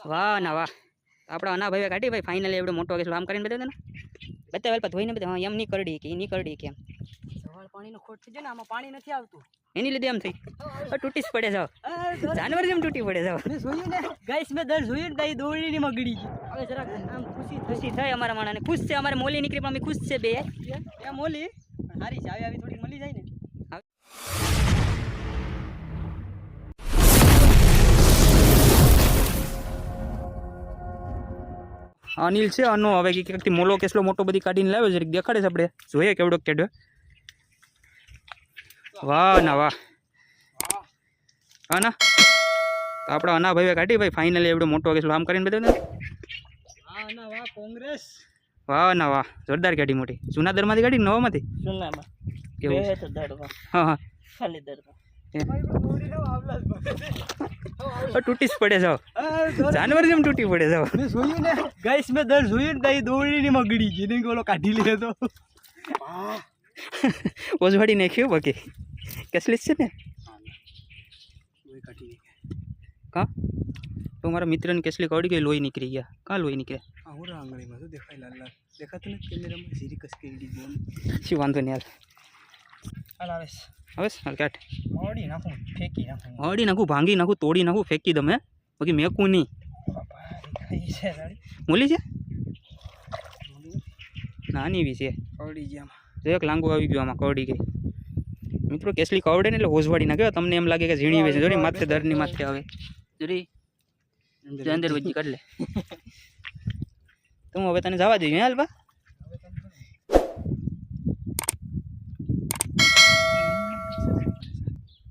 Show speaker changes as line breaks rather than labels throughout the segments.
વાહ ના વાહ. આપણા અના ભાઈ કાઢી ભાઈ ફાઇનલી એવડો મોટો કેસ આમ કરીને બતાવ્યો ને બતાવેલ પણ ધોઈને બધા એમ નહીં કરડી કે એ નહીં કરડી કેમ
સવાલ પાણીનો ખોટ થઈ જાય ને આમાં પાણી નથી આવતું.
એની લીધે એમ થઈ. તૂટી જ પડે જાવ જાનવર જેમ તૂટી પડે જાવ
જોયું ને ગાઈસ મેં દર જોયું ને તારી દોડીની મગડી હવે જરાક આમ ખુશી
ખુશી થાય અમારા માણાને. ખુશ છે અમારે મોલી નીકળી પણ અમે ખુશ છે બે.
મોલી. હારી છે આવી આવી થોડી મળી જાય ને.
અનિલ છે અનો. હવે ક્યાંકથી મોલો કેટલો મોટો બધી કાઢીને લાવ્યો છે દેખાડે છે આપણે. જોઈએ કેવડો કેડો. વાહ ના વાહ. હા ના તો આપણા અના ભાઈ કાઢી ભાઈ ફાઇનલી એવડો મોટો કેટલો આમ કરીને બતાવ્યો ને.
હા ના વાહ કોંગ્રેસ.
વાહ ના વાહ. જોરદાર કાઢી મોટી. જૂના દરમાંથી કાઢી નવામાંથી?
જૂનામાં
હા હા.
ખાલી.
આ તૂટી જ પડે જાવ જાનવર જેમ તૂટી પડે જાવ
મેં જોયું ને ગાઈસ મેં દર જોયું ને તારી દોરડીની મગડી ગઈ ને ઓલો કાઢી લે તો
ઓઝવાડી નાખ્યું બાકી કેસલીસ છે ને કા તો મારા મિત્રને કેસલી કાઢી ગઈ લોહી નીકળી ગયા કાં લોહી નીકળ્યા
આવું આંગળીમાં તો દેખાય લાલ લાલ દેખાતું નથી કેમેરામાં ઝીરી કસ કરી બોન
શું વાંધો નહીં હાલ
હાલ આવે
હવે હાલ કાઢ.
મોડી નાખું ફેંકી નાખું.
હળી નાખું ભાંગી નાખું તોડી નાખું ફેંકી તમે બાકી મેકું નહીં. મૂલી છે? નાની બી છે.
કવડી ગયા
એક લાંગુ આવી ગયું આમાં કવડી ગઈ. મિત્રો કેસલી કવડે ને એટલે હોજવાડી નાખે. તમને એમ લાગે કે ઝીણી વેચે જોડી માથે દરની માથે આવે. જોડી અંદર વચ્ચે કાઢ લે. તો હવે તને જવા દઈએ હાલ બા?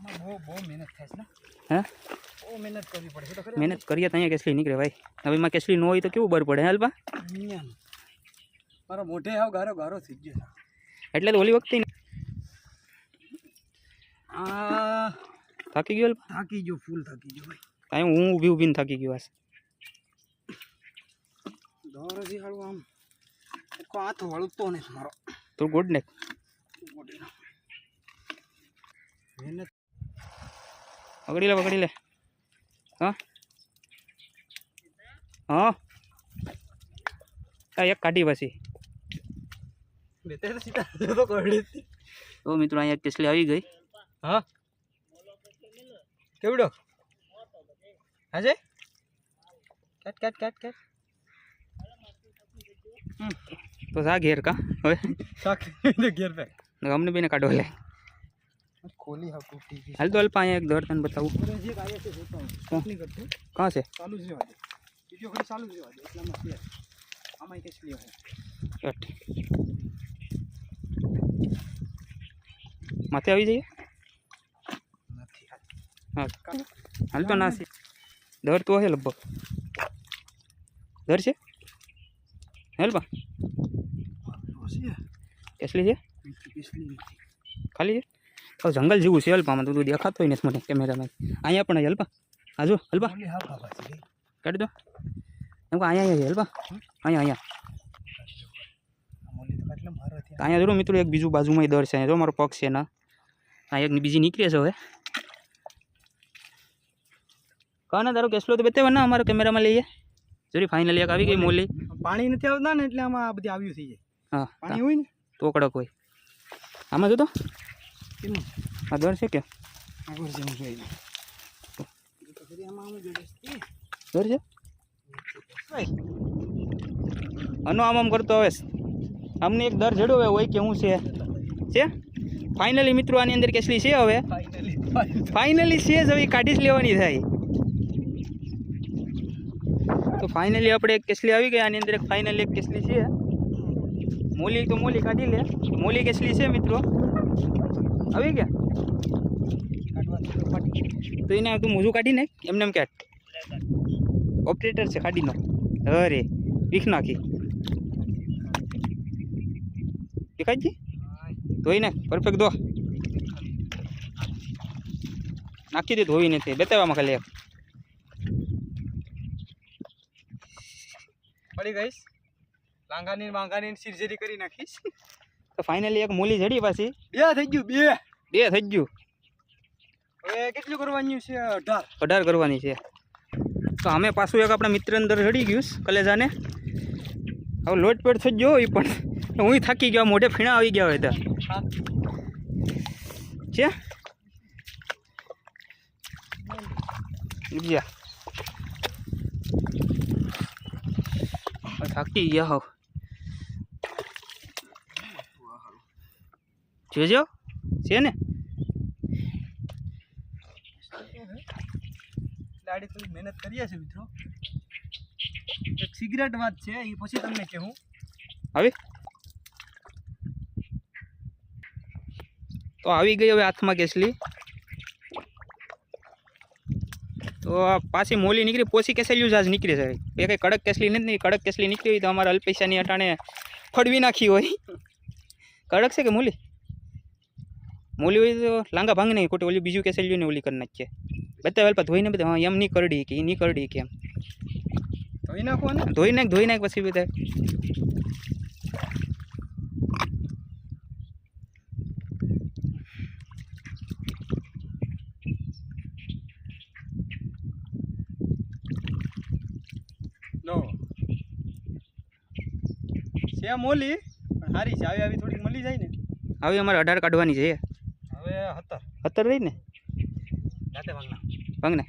આમાં
હે?
મહેનત
કરીએ તો અહીંયા કેસલી નીકળે ભાઈ. હવે એમાં કેસલી ન હોય તો કેવું બર પડે હાલ બા
મારો મોઢે આવ ગારો ગારો થઈ ગયો.
એટલે તો ઓલી વખતે
આ
થાકી ગયો
થાકી ગયો ફૂલ થાકી ગયો ભાઈ.
કાંઈ હું ઊભી ઊભીને થાકી ગયો હશે
દોરથી હાડું આમ. એક હાથ વળતો ને મારો.
તો ગુડ ને
મહેનત
પકડી લે પકડી લે હા હા આ એક કાઢી પછી
બેતે તો સીધા તો કરડી
તો મિત્રો અહીંયા એક કેસલી આવી ગઈ
હા કેવડો હાજે કાટ કાટ કાટ કાટ
તો જા ઘેર કા હવે
શાક ઘેર પે
અમને બેને કાઢો લે
ખોલી હા તૂટી ગઈ
હાલ તો અલ્પા અહીંયા એક દર તને બતાવું
જે કાયા છે જોતો હું
કોણ?
નહીં કરતું
કાં છે
ચાલુ જ રહેવા દે વિડીયો ખાલી ચાલુ જ રહેવા દે એટલામાં છે આમાં કેસ લ્યો
કટ માથે આવી જઈએ
નથી
હા હાલ તો ના છે દર તો હે લગભગ દર છે હેલ બા કેટલી છે ખાલી છે તો જંગલ જેવું છે હલપામાં તો તું દેખાતો હોય ને મને કેમેરામાં અહીંયા પણ હલપા હાજો હલપા કાઢી દો એમ કે અહીંયા અહીંયા હલપા અહીંયા અહીંયા તો અહીંયા જોડો મિત્રો એક બીજું બાજુમાં દર છે અહીંયા જો મારો પગ છે ના આ એક બીજી નીકળે છે હવે કહો ને તારો કેસલો તો બતાવે ને અમારા કેમેરામાં લઈએ જોરી ફાઇનલી એક આવી ગઈ મોલી
પાણી નથી આવતા ને એટલે આમાં આ બધી આવ્યું થઈ જાય
હા
પાણી હોય ને
તો કડક હોય આમાં જો તો
કેનું
આ દર છે કે
આગળ જેવું જોઈ લે તો ફરી આમાં આમ જોડે
દર છે આનો આમ આમ કરતો હવે અમને એક દર જડો હોય કે શું છે છે ફાઇનલી મિત્રો આની અંદર કેસલી છે હવે
ફાઇનલી
ફાઇનલી છે જ હવે ઈ કાઢી જ લેવાની થાય તો ફાઇનલી આપણે એક કેસલી આવી ગઈ આની અંદર એક ફાઇનલી એક કેસલી છે મોલી તો મોલી કાઢી લે મોલી કેસલી છે મિત્રો આવી ગયા?
તો
એને તું મોજું કાઢી નાખ. એમને એમ કે ઓપરેટર છે ખાડીનો અરે પીખ નાખી. દેખાય ધોઈને પરફેક્ટ ધો. નાખી દે ધોઈને તે, બતાવવામાં ખાલી એક
પડી ગઈશ. લાંગાની માંગાની સિર્જરી કરી નાખીશ.
તો ફાઇનલી એક મૂલી જડી પાછી.
બે થઈ ગયું બે.
બે થઈ ગયું.
હવે કેટલું કરવાનું છે? અઢાર.
અઢાર કરવાની છે. તો અમે પાછું એક આપણા મિત્ર અંદર ચડી ગયું કલેજાને. હવે લોટપેટ થઈ ગયો એ પણ. હું થાકી ગયો મોઢે ફીણા આવી ગયા હોય છે? ગયા. થાકી ગયા હોવ. જોજો. છે ને?
દાડી થોડી મહેનત કરીએ છીએ મિત્રો. એક સિગરેટ વાત છે એ પછી તમને કહું
આવી? તો આવી ગઈ હવે હાથમાં કેસલી. તો પાછી મોલી નીકળી પોસી કેસેલ્યું જ આજ નીકળી છે. એ કંઈ કડક કેસલી નથી કડક કેસલી નીકળી હોય તો અમારા અલ્પેશાની અટાણે ફડવી નાખી હોય. કડક છે કે મૂલી? મૂલી હોય તો લાંગા ભાંગ નહીં ખોટી ઓલી બીજું કેસેલ્યું ને ઓલી કરી નાખીએ. બધા વેલપા ધોઈને બધા હા એમ નહીં કરડી કે એ નહીં કરડી કે એમ.
ધોઈ નાખો ને
ધોઈ નાખ ધોઈ નાખ પછી બધા.
લો. છે મોલી સારી છે આવી આવી થોડીક મળી જાય ને.
આવી અમારે અઢાર કાઢવાની છે અત્તર રહી ને
જાતે
ને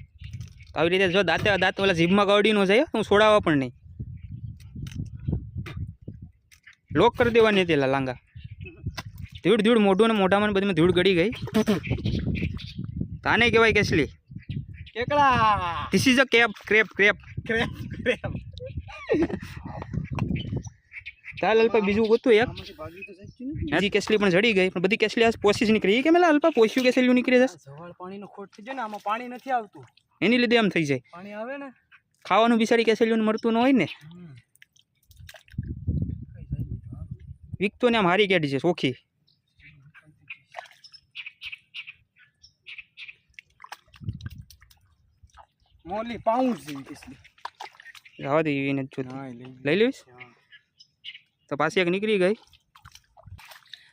આવી રીતે જો દાંતે દાંત ઓલા જીભમાં કવડી નો જાય હું છોડાવવા પણ નહીં. લોક કરી દેવાની હતી લાંગા. ધૂળ ધૂળ મોઢું ને મોઢામાં બધીમાં ધૂળ ગળી ગઈ. તાને કહેવાય કેસલી
કેકડા!
This is a cap crab crab
crab crab
ચાલ અલ્પ બીજું ગોતું એક. હજી કેસલી પણ જડી ગઈ પણ બધી કેસલી આ પોસી જ નીકળી. કે મેલા અલ્પા પોસ્યું કેસલીયું નીકળી જશે
સવાળ પાણીનો ખોટ થઈ જાય ને આમાં પાણી નથી આવતું.
એની લીધે આમ થઈ જાય.
પાણી આવે ને?
ખાવાનું બિચારી કેસલીઓને મળતું ન હોય ને. વિકતો ને આમ હારી કાઢી છે ચોખી
મોલી પાઉન્ડ જેવી કેસલી.
જવા દે એને જોતી.
લઈ
લઈશ? તો પાછી એક નીકળી ગઈ.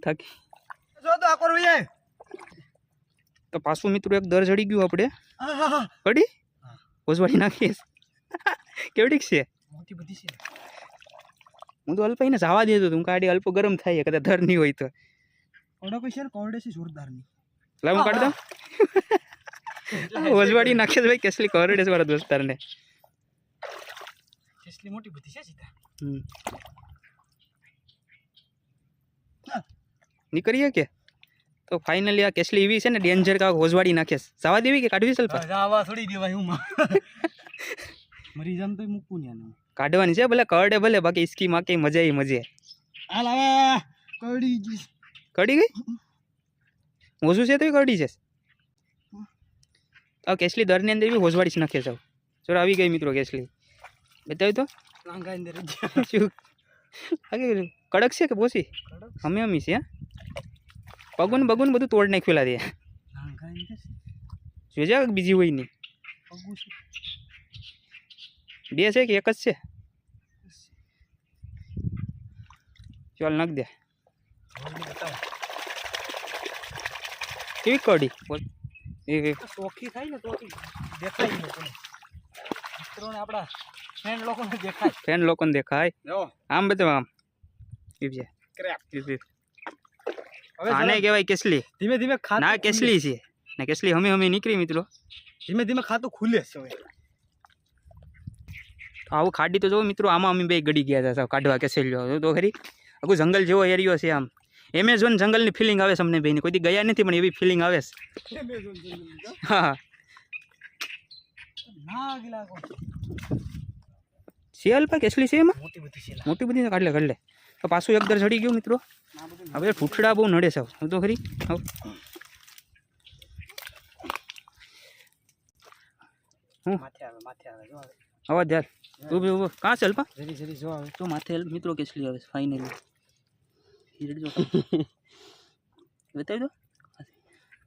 થાકી
જો તો આ કરવું જાય
તો પાછું મિત્રો એક દર ચડી ગયું આપણે
આહાહા.
પડી
હા.
ઓસવાડી નાખીએ કેવડીક છે
મોટી બધી છે
હું તો અલ્પાઈને જવા દેતો હતો હું કાઢી અલ્પ ગરમ થાય કદાચ ધર નહીં હોય તો
કોડો કોઈ છે ને કોરડે છે જોરદારની
લાવ હું કાઢી દઉં ઓસવાડી નાખીએ તો ભાઈ કેસલી કરડે છે મારા દોસ્તારને
કેટલી મોટી બધી છે સીધા
હમ. નીકળીએ કે? તો ફાઇનલી આ કેસલી એવી છે ને ડેન્જર કાંક હોજવાડી નાખે. જવા દેવી કે કાઢવી સલ્ફા
જવા થોડી દેવાય હું મરી. જામ તો મૂકું ને
કાઢવાની છે ભલે કરડે ભલે બાકી ઇસ્કી માં કઈ મજા ઈ મજે
હાલ હવે કડી ગઈ.
કડી ગઈ? મોજું છે તો કડી છે. આ કેસલી દરની અંદર એવી હોજવાડી જ નાખે છે ચલો આવી ગઈ મિત્રો કેસલી. બતાવી તો?
લાંગા અંદર જ.
શું? કડક છે કે પોસી અમે અમી છે હા? પગુન બગુન બધું તોડ નાખ્યું લાગે
લાંગા અંદર
જોજે આ બીજી હોય નહીં
પગું છે
બે છે કે એક જ છે ચાલ નાખ દે
હવે બતાવો
કેવી કડી બોલ એ એ
તો ચોખ્ખી થાય ને તો દેખાય ને લોકોને મિત્રોને આપણા ફ્રેન્ડ લોકોને દેખાય
ફેન લોકોને દેખાય
જો
આમ બધું આમ ઈ છે
ક્રેપ
ઈ છે.
હવે
આને કહેવાય કેસલી.
ધીમે ધીમે
ના કેસલી છે. ને કેસલી હમે હમે નીકળી મિત્રો.
ધીમે ધીમે ખાતું ખુલે છે હવે.
આવું ખાડી તો જો મિત્રો આમાં અમે બે ગડી ગયા હતા કાઢવા કેસેલ્યો તો ખરી. આખું જંગલ જેવો એરિયો છે આમ. એમેઝોન જંગલની ફિલિંગ આવે છે અમને બેને કોઈ ગયા નથી પણ એવી ફિલિંગ આવે છે. હા. શિયાલ પા કેસલી છે એમાં?
મોટી બધી છે
મોટી બધી કાઢલે. તો પાછું એક દર ચડી ગયું મિત્રો
આ બધું
હવે ફૂટડા બહુ નડે છે હવે તો ખરી હવે
માથે આવે માથે આવે જો આવે
અવાજ યાર તું બી ઉભો કાં ચાલ પા
જરી જરી જો આવે
તો માથે હેલ્પ મિત્રો કેટલી આવે ફાઇનલી હિરડ જો બતાવી દો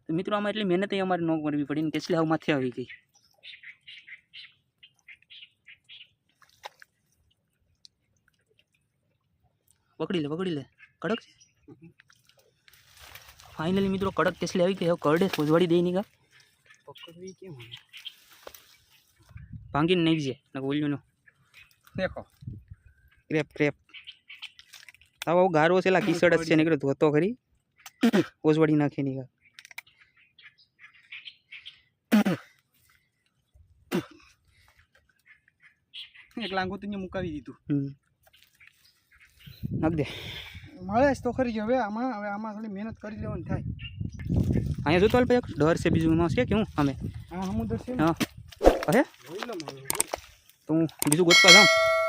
તો મિત્રો આમાં એટલી મહેનત અમારે ન કરવી પડી ને કેટલી હાવ માથે આવી ગઈ પકડી લે પકડી લે કડક છે ફાઇનલી મિત્રો કડક કેસલી આવી ગઈ હવે કરડે સોજવાડી દઈ નહીં કા
પકડવી કેમ
ભાંગીને નાખી છે ને ઓલ્યુંનો
દેખો
ક્રેપ ક્રેપ આવો ગારો છે લા કિસડ જ છે નીકળ્યો ધોતો ખરી ઓજવાડી નાખી ની
એક લાંગુ તો અહીંયા મુકાવી દીધું
હમ નાખ દે.
મળે તો ખરી હવે આમાં હવે આમાં થોડી મહેનત કરી લેવાની થાય.
અહીંયા જોતો ભાઈ એક ડર છે બીજું એમાં છે કે હું અમે
આ સમુદ્ર છે
હા હે.
મારું.
તો હું બીજું ગોતવા જાઉં.